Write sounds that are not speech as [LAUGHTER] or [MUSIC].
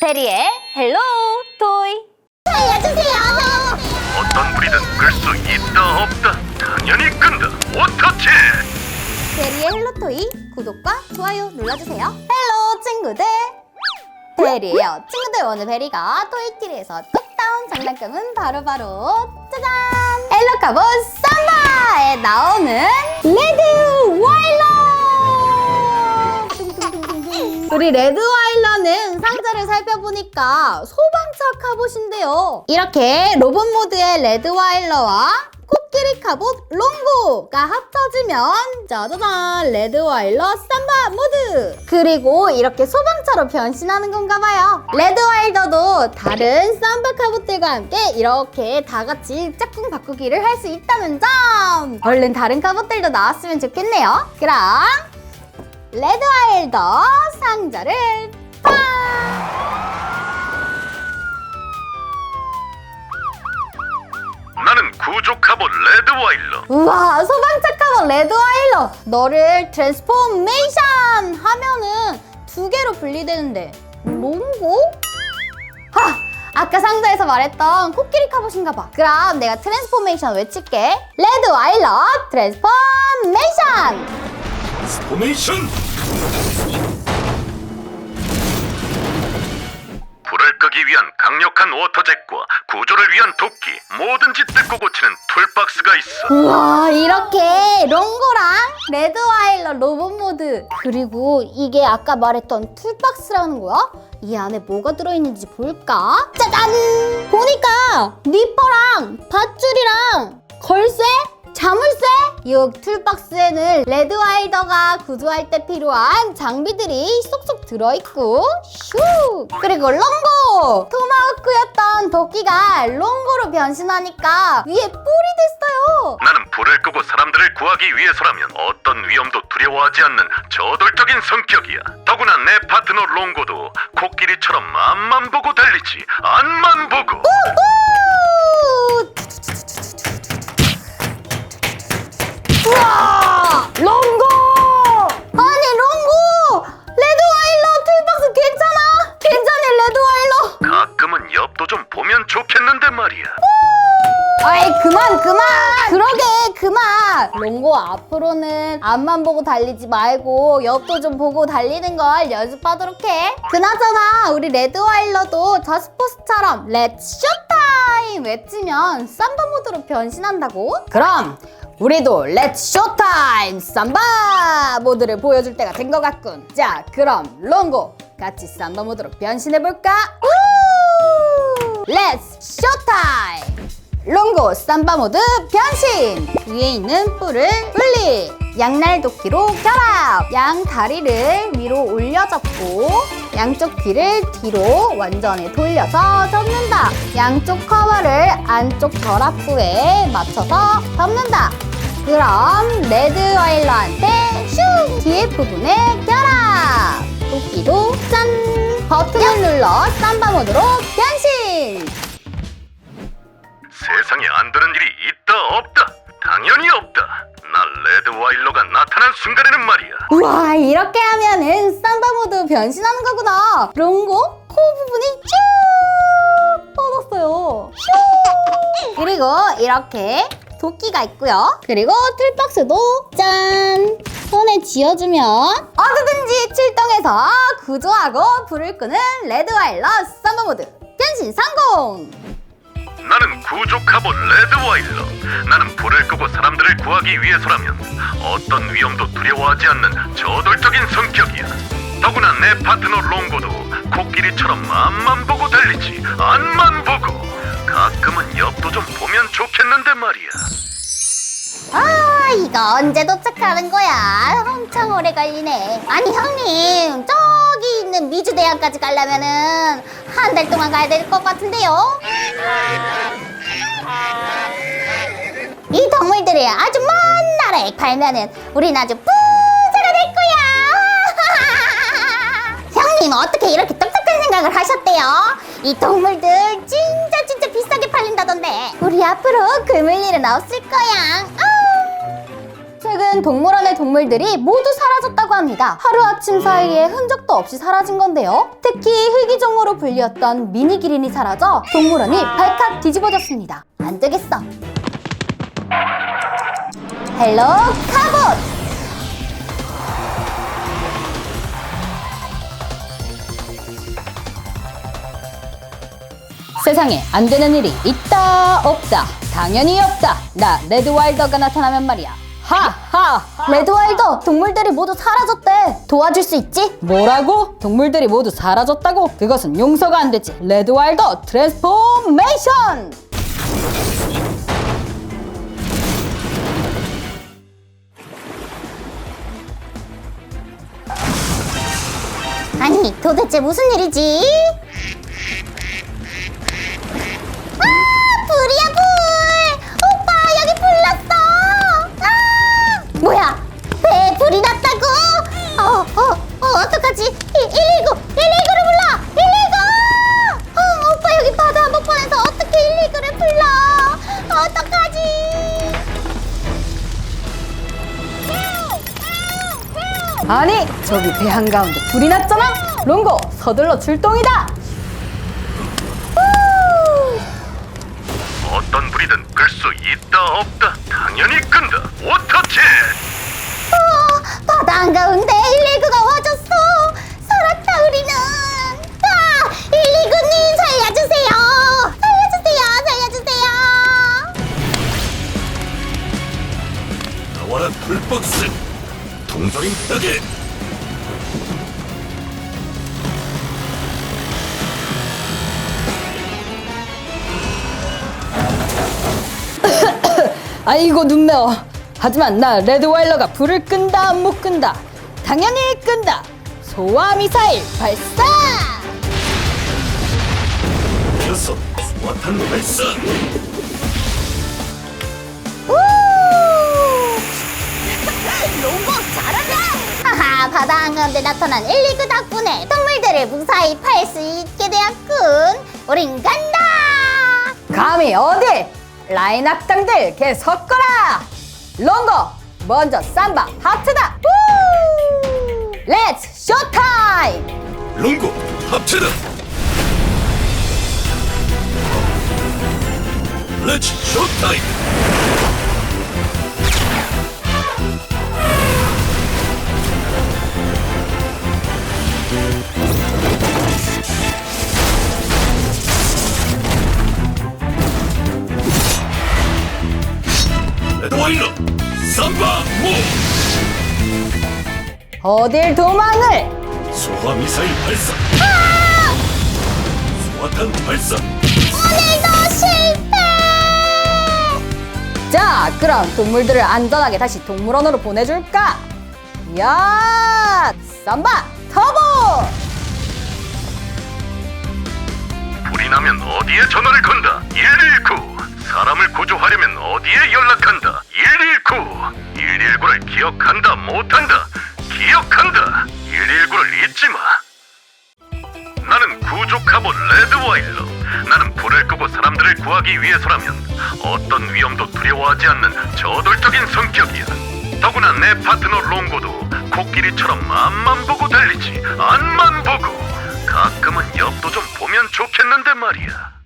베리의 헬로 토이. 알려주세요. 어떤 불이든 끌 수 있다 없다. 당연히 끈다. 오토체! 베리의 헬로 토이 구독과 좋아요 눌러주세요. 헬로 친구들! 베리예요. 친구들 오늘 베리가 토이키리에서 뚝 따온 장난감은 바로바로 짜잔! 헬로카보 삼바에 나오는 레드 와일러. 우리 레드 와일러는 상자를 살펴보니까 소방차 카봇인데요. 이렇게 로봇 모드의 레드 와일러와 코끼리 카봇 롱고가 합쳐지면 짜자잔 레드 와일러 삼바 모드! 그리고 이렇게 소방차로 변신하는 건가 봐요. 레드 와일러도 다른 삼바 카봇들과 함께 이렇게 다 같이 짝꿍 바꾸기를 할 수 있다는 점! 얼른 다른 카봇들도 나왔으면 좋겠네요. 그럼 레드 와일더 상자를 팍 나는 구조 카봇 레드 와일러. 우와 소방차 카봇 레드 와일러! 너를 트랜스포메이션 하면은 두 개로 분리되는데 롱고? 하! 아까 상자에서 말했던 코끼리 카봇인가 봐. 그럼 내가 트랜스포메이션 외칠게. 레드 와일러 트랜스포메이션 포메이션 불을 끄기 위한 강력한 워터잭과 구조를 위한 도끼 뭐든지 뜯고 고치는 툴박스가 있어 우와 이렇게 롱고랑 레드 와일러 로봇 모드 그리고 이게 아까 말했던 툴박스라는 거야? 이 안에 뭐가 들어있는지 볼까? 짜잔! 보니까 니퍼랑 밧줄이랑 걸쇠? 자물쇠? 이 툴박스에는 레드 와일더가 구조할 때 필요한 장비들이 쏙쏙 들어있고 슉! 그리고 롱고! 토마호크였던 도끼가 롱고로 변신하니까 위에 뿔이 됐어요 나는 불을 끄고 사람들을 구하기 위해서라면 어떤 위험도 두려워하지 않는 저돌적인 성격이야. 더구나 내 파트너 롱고도 코끼리처럼 앞만 보고 달리지 안만 보고. 우! 우와! 롱고! 아니 롱고! 레드 와일러 툴박스 괜찮아? 괜찮니 레드 와일러? 가끔은 옆도 좀 보면 좋겠는데 말이야. 아이 그만 그만 그러게 그만 롱고 앞으로는 앞만 보고 달리지 말고 옆도 좀 보고 달리는 걸 연습하도록 해 그나저나 우리 레드와일러도 저스포스처럼 렛츠 쇼타임 외치면 삼바 모드로 변신한다고? 그럼 우리도 렛츠 쇼타임 삼바 모드를 보여줄 때가 된 것 같군 자 그럼 롱고 같이 삼바 모드로 변신해볼까? 우! 렛츠 쇼타임 롱고 삼바 모드 변신! 위에 있는 뿔을 분리! 양날 도끼로 결합! 양 다리를 위로 올려잡고 양쪽 귀를 뒤로 완전히 돌려서 접는다! 양쪽 커버를 안쪽 결합부에 맞춰서 접는다! 그럼 레드 와일러한테 슝! 뒤에 부분에 결합! 도끼도 짠! 버튼을 눌러 삼바 모드로 변신! 세상에 안 되는 일이 있다 없다. 당연히 없다. 나 레드와일러가 나타난 순간에는 말이야. 우와 이렇게 하면은 삼바 모드 변신하는 거구나. 롱고 코 부분이 쭉 뻗었어요. 슉 그리고 이렇게 도끼가 있고요. 그리고 툴박스도 짠! 손에 쥐어주면 어디든지 출동해서 구조하고 불을 끄는 레드와일러 삼바 모드 변신 성공 나는 구조 카봇 레드와일러. 나는 불을 끄고 사람들을 구하기 위해서라면 어떤 위험도 두려워하지 않는 저돌적인 성격이야. 더구나 내 파트너 롱고도 코끼리처럼 앞만 보고 달리지 안만 보고 가끔은 옆도 좀 보면 좋겠는데 말이야. 아, 이거 언제 도착하는 거야? 엄청 오래 걸리네. 아니, 형님, 저기 있는 미주 대학까지 가려면은 한 달 동안 가야 될 것 같은데요? 이 동물들이 아주 먼 나라에 갈면은 우린 아주 부자가 될 거야. [LAUGHS] 형님, 어떻게 이렇게 똑똑한 생각을 하셨대요? 이 동물들 진짜 진짜 비싸게 팔린다던데. 우리 앞으로 굶을 일은 없을 거야. 최근 동물원의 동물들이 모두 사라졌다고 합니다. 하루아침 사이에 흔적도 없이 사라진 건데요. 특히 희귀종을 호랑이로 불리웠던 미니 기린이 사라져 동물원이 발칵 뒤집어졌습니다. 안 되겠어. 헬로 카봇! 세상에 안 되는 일이 있다 없다 당연히 없다 나 레드 와일더가 나타나면 말이야 하하 레드와일더 동물들이 모두 사라졌대 도와줄 수 있지? 뭐라고? 동물들이 모두 사라졌다고? 그것은 용서가 안 되지 레드와일더 트랜스포메이션 아니 도대체 무슨 일이지? 아니 저기 배 한가운데 불이 났잖아 롱고 서둘러 출동이다 어떤 불이든 끌 수 있다 없다 당연히 끈다 오토치 어, 바다 한가운데 119가 와줬어. 살았다 우리는. 아, 119님 살려주세요. 살려주세요. 살려주세요. 나와라 불박스 동조림 따게. [COUGHS] 아이고 눈 매워. 하지만 나 레드와일러가 불을 끈다 못 끈다. 당연히 끈다. 소화 미사일 발사! 녀석 수화탄 발사 로 바다 한가운데 나타난 119 덕분에 동물들을 무사히 팔 수 있게 되었군. 우린 간다. 감히 어디 라인 악당들 개 섞어라 롱고 먼저 삼바 하트다 우! 렛츠 쇼타임 롱고 합체다 렛츠 쇼타임 삼바 모 어딜 도망을! 소화 미사일 발사! 소화탄 발사! 오늘도 실패. 자 그럼 동물들을 안전하게 다시 동물원으로 보내줄까? 야 삼바 터보! 불이 나면 어디에 전화를 건다? 119 사람을 구조하려면 어디에 연락한다? 119 119를 기억한다 못한다? 기억한다. 119를 잊지 마. 나는 구조 카보 레드와일러 나는 불을 끄고 사람들을 구하기 위해서라면 어떤 위험도 두려워하지 않는 저돌적인 성격이야. 더구나 내 파트너 롱고도 코끼리처럼 앞만 보고 달리지 안만 보고. 가끔은 옆도 좀 보면 좋겠는데 말이야